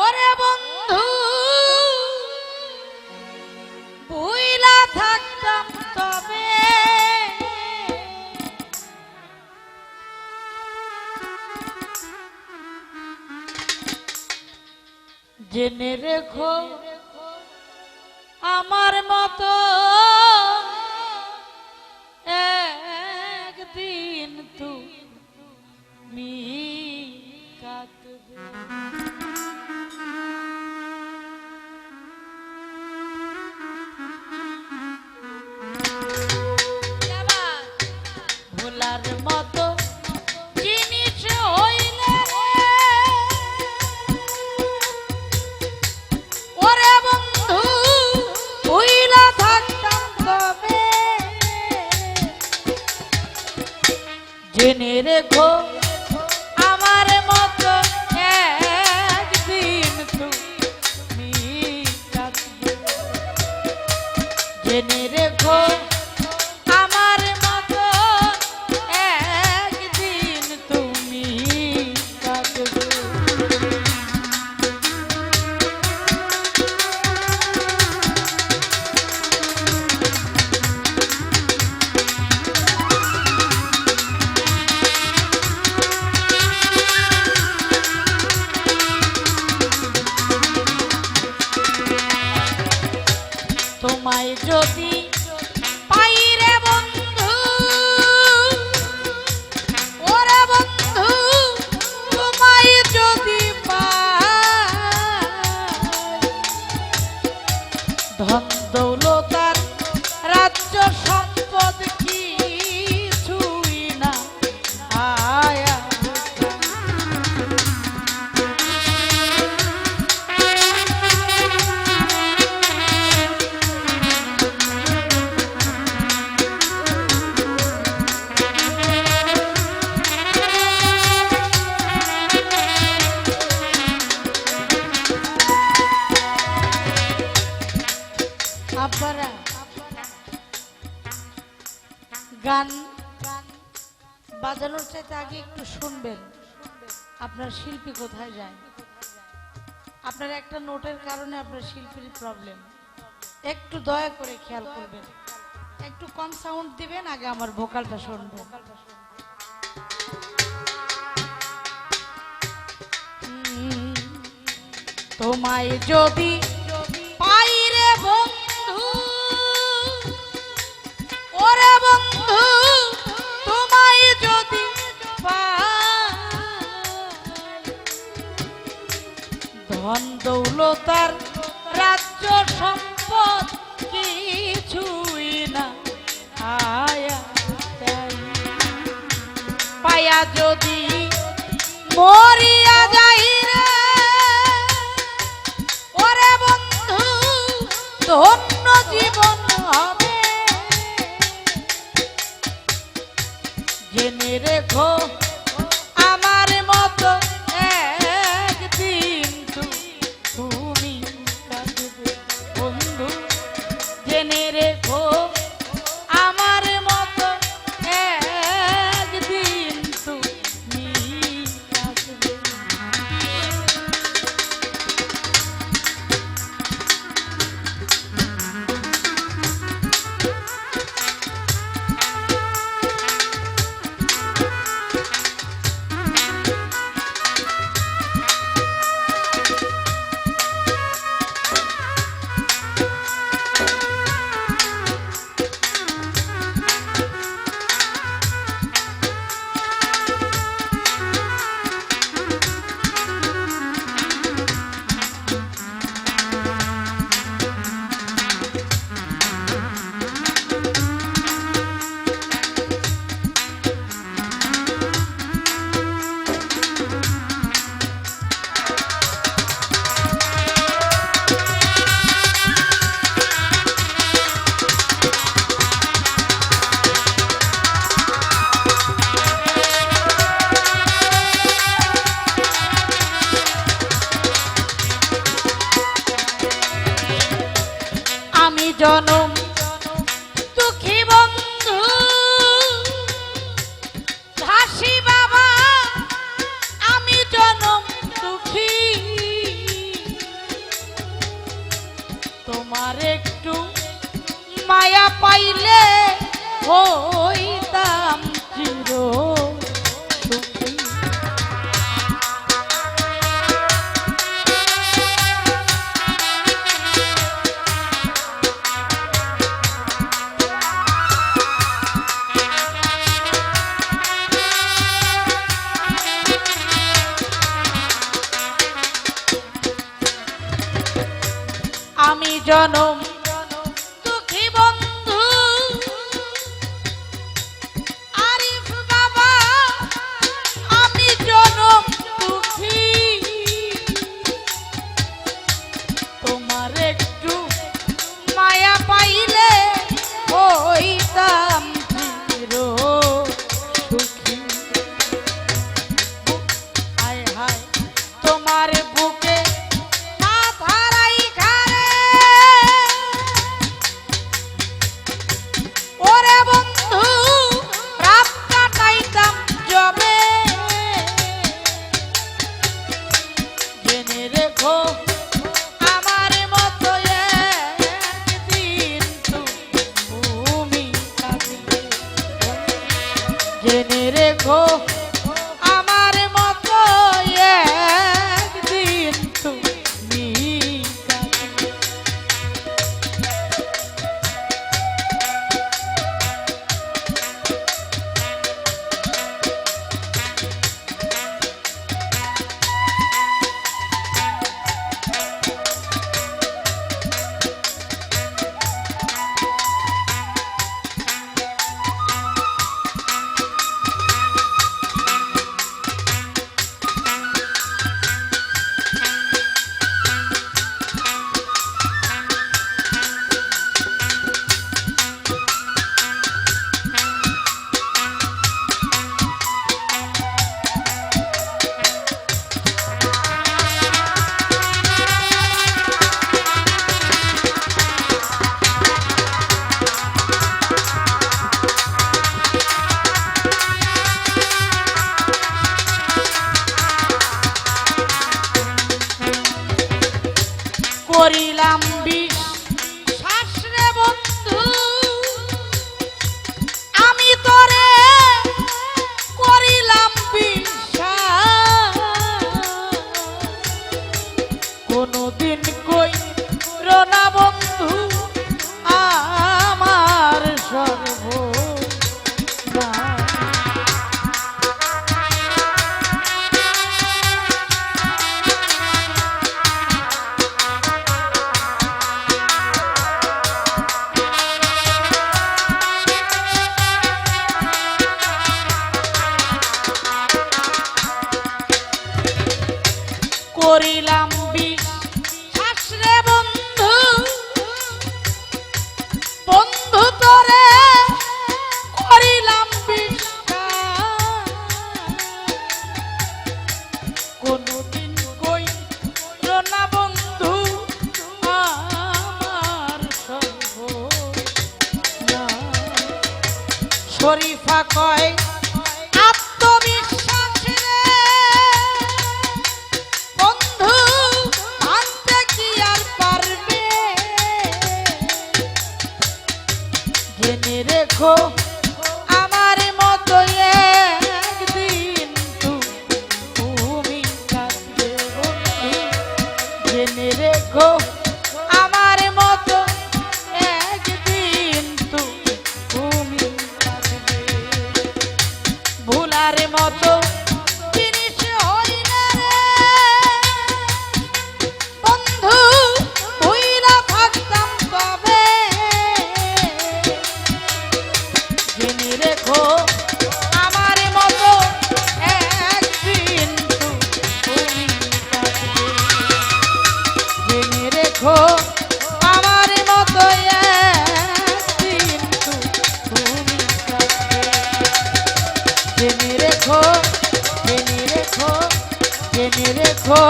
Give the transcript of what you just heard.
ওরে বন্ধু বুইলা থাকতাম তবে। জেনে রেখো আমার মতো জেনে রেখো যদি আপনার শিল্পী কোথায় যায়? আপনার একটা নোটের কারণে আপনার শিল্পীর প্রবলেম একটু দয়া করে খেয়াল করবেন। একটু কম সাউন্ড দিবেন, আগে আমার ভোকালটা শুনব। তোমায় যদি ধন দৌলতার রাজ্য সম্পদ কিছুই না। আয়া পায়া যদি মরিয়া যাই রে, ওরে বন্ধু, ধন্য জীবন হবে। জেনে রেখো মায়া পাইলে হই করিলাম Oh. জেনে রেখো জেনে রেখো জেনে রেখো।